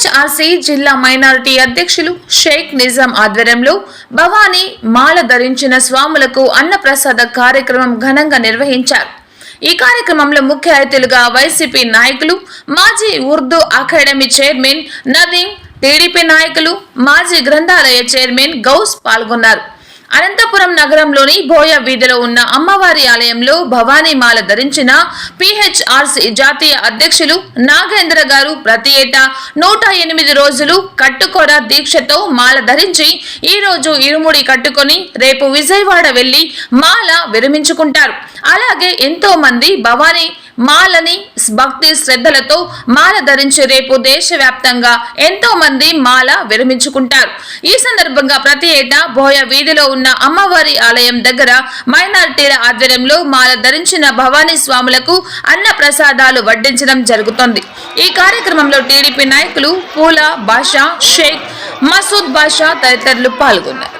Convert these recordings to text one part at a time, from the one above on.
HRC జిల్లా minority అధ్యక్షులు షేక్ నిజాం ఆధ్వర్యంలో భవానీ మాల ధరించిన స్వాములకు అన్నప్రసాద కార్యక్రమం ఘనంగా నిర్వహించారు. ఈ కార్యక్రమంలో ముఖ్య అతిథులుగా వైసీపీ నాయకులు మాజీ Urdu academy chairman Nadeem TDP నాయకులు మాజీ గ్రంథాలయ చైర్మన్ గౌస్ పాల్గొన్నారు. అనంతపురం నగరంలోని బోయ వీధిలో ఉన్న అమ్మవారి ఆలయంలో భవానీ మాల ధరించిన పిహెచ్ఆర్సి జాతీయ అధ్యక్షులు నాగేంద్ర గారు ప్రతి ఏటా నూట ఎనిమిది రోజులు కట్టుకోర దీక్షతో మాల ధరించి ఈ రోజు ఇరుముడి కట్టుకొని రేపు విజయవాడ వెళ్ళి మాల విరమించుకుంటారు. అలాగే ఎంతో మంది భవానీ మాలని భక్తి శ్రద్ధలతో మాల ధరించి రేపు దేశవ్యాప్తంగా ఎంతో మంది మాల విరమించుకుంటారు. ఈ సందర్భంగా ప్రతి ఏటా బోయ వీధిలో ఉన్న అమ్మవారి ఆలయం దగ్గర మైనారిటీల ఆధ్వర్యంలో మాల ధరించిన భవానీ స్వాములకు అన్న ప్రసాదాలు వడ్డించడం జరుగుతోంది. ఈ కార్యక్రమంలో టీడీపీ నాయకులు పూల బాషా షేక్ మసూద్ బాషా తదితరులు పాల్గొన్నారు.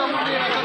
essa maneira.